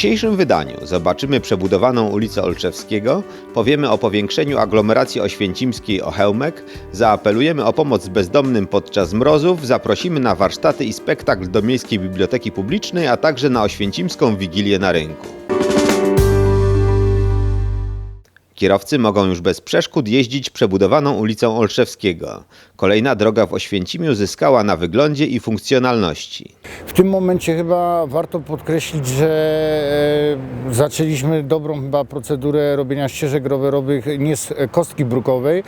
dzisiejszym wydaniu zobaczymy przebudowaną ulicę Olszewskiego, powiemy o powiększeniu aglomeracji oświęcimskiej o Chełmek, zaapelujemy o pomoc bezdomnym podczas mrozów, zaprosimy na warsztaty i spektakl do Miejskiej Biblioteki Publicznej, a także na oświęcimską Wigilię na rynku. Kierowcy mogą już bez przeszkód jeździć przebudowaną ulicą Olszewskiego. Kolejna droga w Oświęcimiu zyskała na wyglądzie i funkcjonalności. W tym momencie chyba warto podkreślić, że e, zaczęliśmy dobrą chyba procedurę robienia ścieżek rowerowych nie z kostki brukowej,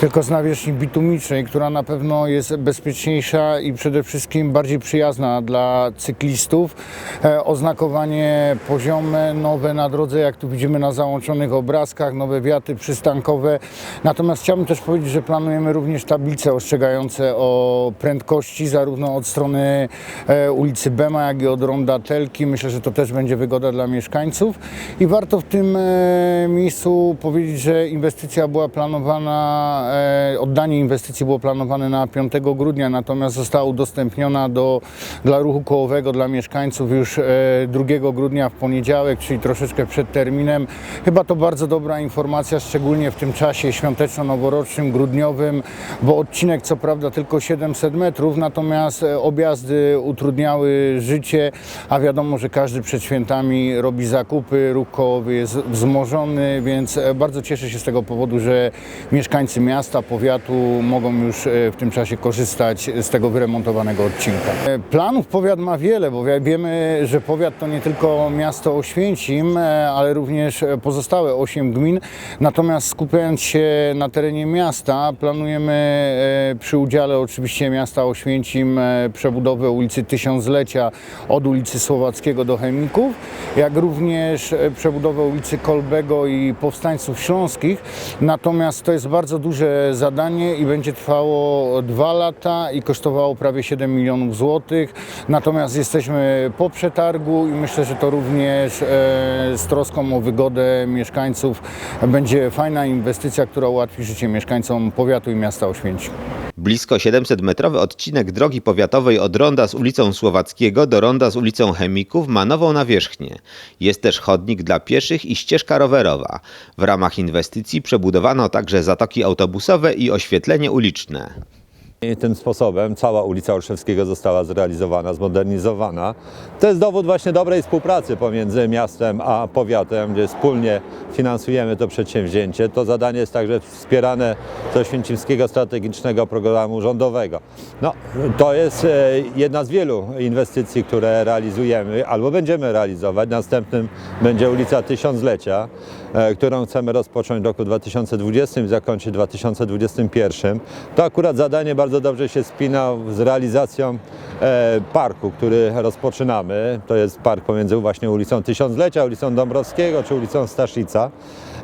tylko z nawierzchni bitumicznej, która na pewno jest bezpieczniejsza i przede wszystkim bardziej przyjazna dla cyklistów. E, oznakowanie poziome, nowe na drodze, jak tu widzimy na załączonych obrazkach, nowe wiaty przystankowe. Natomiast chciałbym też powiedzieć, że planujemy również tablice ostrzegające o prędkości, zarówno od strony e, ulicy Bema, jak i od ronda Telki. Myślę, że to też będzie wygoda dla mieszkańców. I warto w tym e, miejscu powiedzieć, że inwestycja była planowana, e, oddanie inwestycji było planowane na 5 grudnia, natomiast została udostępniona do, dla ruchu kołowego, dla mieszkańców już e, 2 grudnia w poniedziałek, czyli troszeczkę przed terminem. Chyba to bardzo dobra informacja, szczególnie w tym czasie świąteczno-noworocznym, grudniowym, bo odcinek co prawda tylko 700 metrów, natomiast e, objazdy utrudniały życie, a wiadomo, że każdy przed świętami robi zakupy, ruch kołowy jest wzmożony, więc e, bardzo cieszę się z tego powodu, że mieszkańcy miasta, powiatu mogą już e, w tym czasie korzystać z tego wyremontowanego odcinka. Planów powiat ma wiele, bo wie- wiemy, że powiat to nie tylko miasto Oświęcim, ale również pozostałe 8 gmin. Natomiast skupiając się na terenie miasta, planujemy e, przy udziale oczywiście miasta Oświęcim e, przebudowę ulicy Tysiąclecia od ulicy Słowackiego do Chemików, jak również e, przebudowę ulicy Kolbego i Powstańców Śląskich. Natomiast to jest bardzo duże zadanie i będzie trwało dwa lata i kosztowało prawie 7 milionów złotych. Natomiast jesteśmy po przetargu i myślę, że to również z troską o wygodę mieszkańców będzie fajna inwestycja, która ułatwi życie mieszkańcom powiatu i miasta Oświęcim. Blisko 700-metrowy odcinek drogi powiatowej od ronda z ulicą Słowackiego do ronda z ulicą Chemików ma nową nawierzchnię. Jest też chodnik dla pieszych i ścieżka rowerowa. W ramach inwestycji przebudowano także zatoki autobusowe i oświetlenie uliczne. Tym sposobem cała ulica Olszewskiego została zrealizowana, zmodernizowana. To jest dowód właśnie dobrej współpracy pomiędzy miastem a powiatem, gdzie wspólnie finansujemy to przedsięwzięcie. To zadanie jest także wspierane z Oświęcimskiego Strategicznego Programu Rządowego. No, to jest e, jedna z wielu inwestycji, które realizujemy albo będziemy realizować. Następnym będzie ulica Tysiąclecia, którą chcemy rozpocząć w roku 2020 i zakończyć w 2021. To akurat zadanie bardzo dobrze się spina z realizacją e, parku, który rozpoczynamy. To jest park pomiędzy właśnie ulicą Tysiąclecia, ulicą Dąbrowskiego czy ulicą Staszica.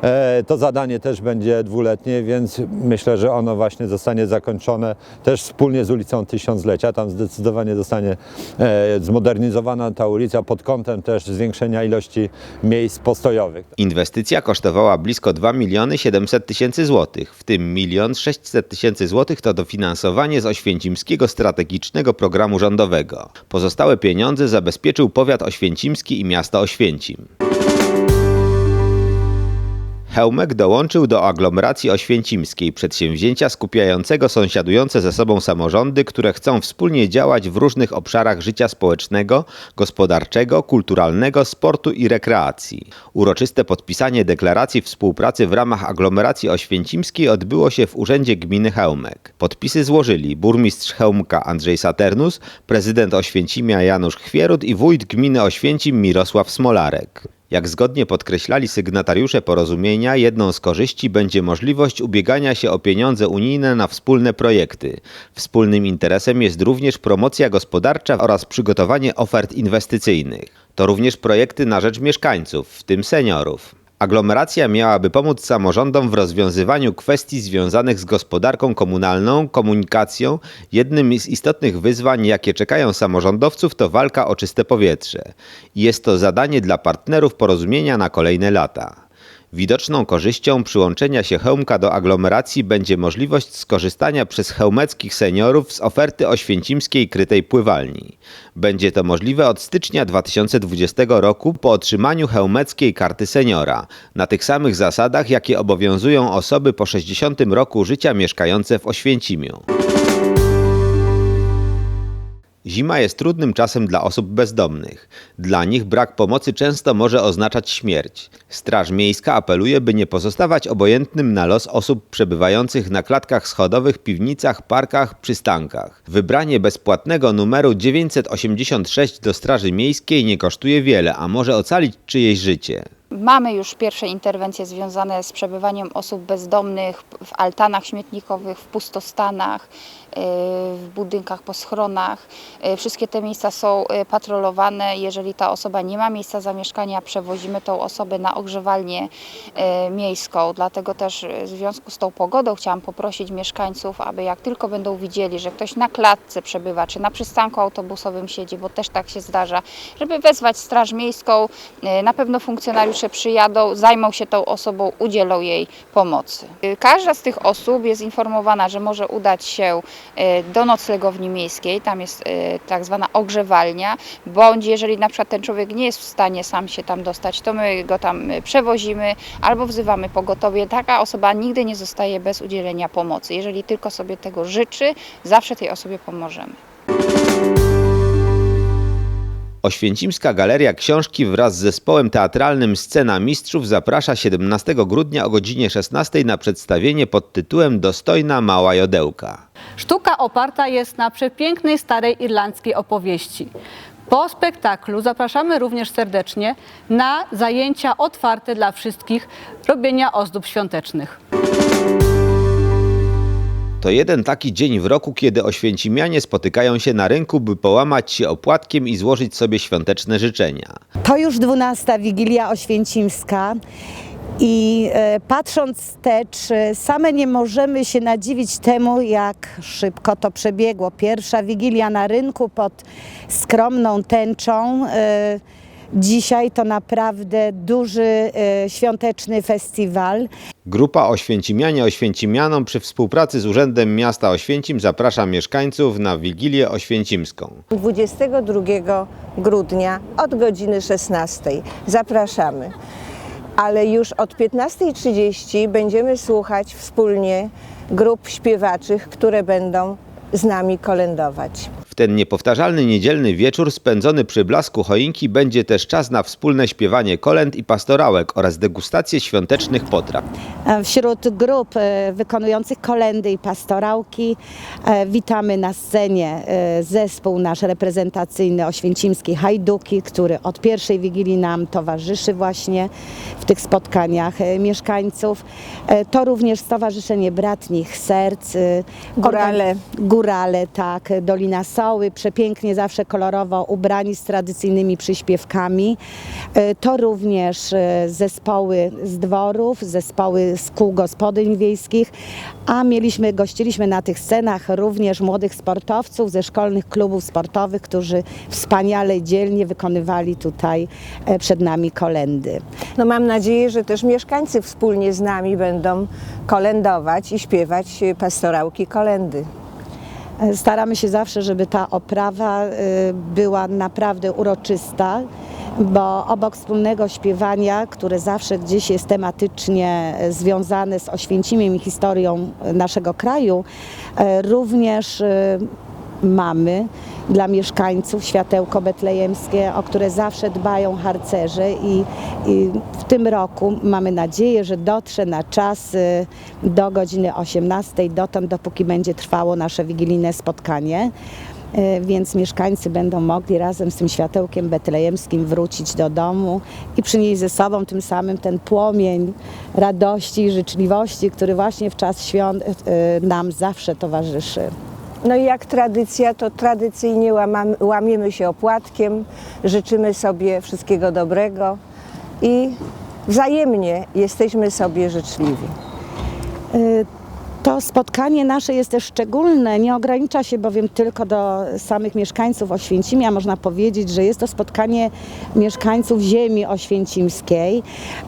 E, To zadanie też będzie dwuletnie, więc myślę, że ono właśnie zostanie zakończone też wspólnie z ulicą Tysiąclecia. Tam zdecydowanie zostanie e, zmodernizowana ta ulica pod kątem też zwiększenia ilości miejsc postojowych. Inwestycja kosztowała blisko 2 miliony 700 tysięcy złotych, w tym 1 600 tysięcy złotych to dofinansowanie z Oświęcimskiego Strategicznego Programu Rządowego. Pozostałe pieniądze zabezpieczył powiat oświęcimski i miasto Oświęcim. Chełmek dołączył do aglomeracji oświęcimskiej, przedsięwzięcia skupiającego sąsiadujące ze sobą samorządy, które chcą wspólnie działać w różnych obszarach życia społecznego, gospodarczego, kulturalnego, sportu i rekreacji. Uroczyste podpisanie deklaracji współpracy w ramach aglomeracji oświęcimskiej odbyło się w Urzędzie Gminy Chełmek. Podpisy złożyli burmistrz Chełmka Andrzej Saternus, prezydent Oświęcimia Janusz Chwierut i wójt gminy Oświęcim Mirosław Smolarek. Jak zgodnie podkreślali sygnatariusze porozumienia, jedną z korzyści będzie możliwość ubiegania się o pieniądze unijne na wspólne projekty. Wspólnym interesem jest również promocja gospodarcza oraz przygotowanie ofert inwestycyjnych. To również projekty na rzecz mieszkańców, w tym seniorów. Aglomeracja miałaby pomóc samorządom w rozwiązywaniu kwestii związanych z gospodarką komunalną, komunikacją. Jednym z istotnych wyzwań, jakie czekają samorządowców, to walka o czyste powietrze. Jest to zadanie dla partnerów porozumienia na kolejne lata. Widoczną korzyścią przyłączenia się Chełmka do aglomeracji będzie możliwość skorzystania przez chełmeckich seniorów z oferty oświęcimskiej krytej pływalni. Będzie to możliwe od stycznia 2020 roku po otrzymaniu chełmeckiej karty seniora, na tych samych zasadach, jakie obowiązują osoby po 60 roku życia mieszkające w Oświęcimiu. Zima jest trudnym czasem dla osób bezdomnych. Dla nich brak pomocy często może oznaczać śmierć. Straż Miejska apeluje, by nie pozostawać obojętnym na los osób przebywających na klatkach schodowych, piwnicach, parkach, przystankach. Wybranie bezpłatnego numeru 986 do Straży Miejskiej nie kosztuje wiele, a może ocalić czyjeś życie. Mamy już pierwsze interwencje związane z przebywaniem osób bezdomnych w altanach śmietnikowych, w pustostanach, yy, w budynkach po schronach. Yy, Wszystkie te miejsca są yy, patrolowane. Jeżeli ta osoba nie ma miejsca zamieszkania, przewozimy tą osobę na ogrzewalnię miejską. Dlatego też w związku z tą pogodą chciałam poprosić mieszkańców, aby jak tylko będą widzieli, że ktoś na klatce przebywa, czy na przystanku autobusowym siedzi, bo też tak się zdarza, żeby wezwać Straż Miejską. Na pewno funkcjonariusze przyjadą, zajmą się tą osobą, udzielą jej pomocy. Każda z tych osób jest informowana, że może udać się yy, do noclegowni miejskiej, tam jest yy, tak zwana ogrzewalnia, bądź jeżeli na przykład ten człowiek nie jest w stanie sam się tam dostać, to my go tam yy, przewozimy albo wzywamy pogotowie. Taka osoba nigdy nie zostaje bez udzielenia pomocy. Jeżeli tylko sobie tego życzy, zawsze tej osobie pomożemy. Oświęcimska Galeria Książki wraz z zespołem teatralnym Scena Mistrzów zaprasza 17 grudnia o godzinie 16 na przedstawienie pod tytułem Dostojna Mała Jodełka. Sztuka oparta jest na przepięknej starej irlandzkiej opowieści. Po spektaklu zapraszamy również serdecznie na zajęcia otwarte dla wszystkich robienia ozdób świątecznych. To jeden taki dzień w roku, kiedy oświęcimianie spotykają się na rynku, by połamać się opłatkiem i złożyć sobie świąteczne życzenia. To już 12 Wigilia Oświęcimska i e, patrząc wstecz, e, same nie możemy się nadziwić temu, jak szybko to przebiegło. Pierwsza Wigilia na rynku pod skromną tęczą. E, dzisiaj to naprawdę duży e, świąteczny festiwal. Grupa Oświęcimianie Oświęcimianom przy współpracy z Urzędem Miasta Oświęcim zaprasza mieszkańców na Wigilię Oświęcimską. 22 grudnia od godziny 16. Zapraszamy. Ale już od 15.30 będziemy słuchać wspólnie grup śpiewaczych, które będą z nami kolędować. Ten niepowtarzalny niedzielny wieczór spędzony przy blasku choinki będzie też czas na wspólne śpiewanie kolęd i pastorałek oraz degustację świątecznych potraw. E, Wśród grup e, wykonujących kolendy i pastorałki e, witamy na scenie zespół nasz reprezentacyjny Oświęcimski Hajduki, który od pierwszej Wigilii nam towarzyszy właśnie w tych spotkaniach mieszkańców. To również Stowarzyszenie Bratnich Serc. Górale. Górale, tak, Dolina Soły, przepięknie, zawsze kolorowo ubrani z tradycyjnymi przyśpiewkami. E, To również e, zespoły z dworów, zespoły z kół gospodyń wiejskich, a mieliśmy, gościliśmy na tych scenach również młodych sportowców ze szkolnych klubów sportowych, którzy wspaniale dzielnie wykonywali tutaj e, przed nami kolendy. No mam nadzieję, że też mieszkańcy wspólnie z nami będą kolędować i śpiewać pastorałki kolendy. Staramy się zawsze, żeby ta oprawa y, była naprawdę uroczysta, bo obok wspólnego śpiewania, które zawsze gdzieś jest tematycznie y, związane z Oświęcimiem i historią y, naszego kraju, y, również mamy dla mieszkańców światełko betlejemskie, o które zawsze dbają harcerze i, i w tym roku mamy nadzieję, że dotrze na czas y, do godziny 18, dotąd dopóki będzie trwało nasze wigilijne spotkanie. Y, Więc mieszkańcy będą mogli razem z tym światełkiem betlejemskim wrócić do domu i przynieść ze sobą tym samym ten płomień radości i życzliwości, który właśnie w czas świąt y, nam zawsze towarzyszy. No i jak tradycja, to tradycyjnie łamamy, łamiemy się opłatkiem, życzymy sobie wszystkiego dobrego i wzajemnie jesteśmy sobie życzliwi. To spotkanie nasze jest też szczególne, nie ogranicza się bowiem tylko do samych mieszkańców Oświęcimia. Można powiedzieć, że jest to spotkanie mieszkańców ziemi oświęcimskiej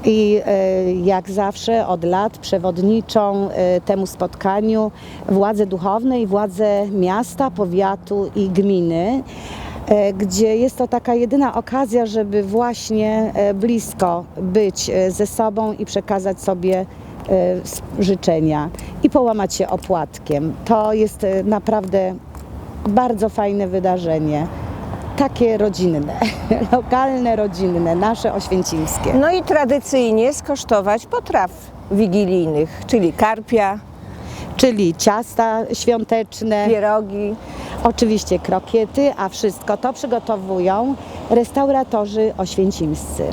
i e, jak zawsze od lat przewodniczą e, temu spotkaniu władze duchowne i władze miasta, powiatu i gminy e, gdzie jest to taka jedyna okazja, żeby właśnie blisko być ze sobą i przekazać sobie życzenia i połamać się opłatkiem. To jest e, naprawdę bardzo fajne wydarzenie. Takie rodzinne, lokalne, rodzinne, nasze oświęcimskie. No i tradycyjnie skosztować potraw wigilijnych, czyli karpia, Czyli ciasta świąteczne, pierogi. oczywiście krokiety, a wszystko to przygotowują restauratorzy oświęcimscy.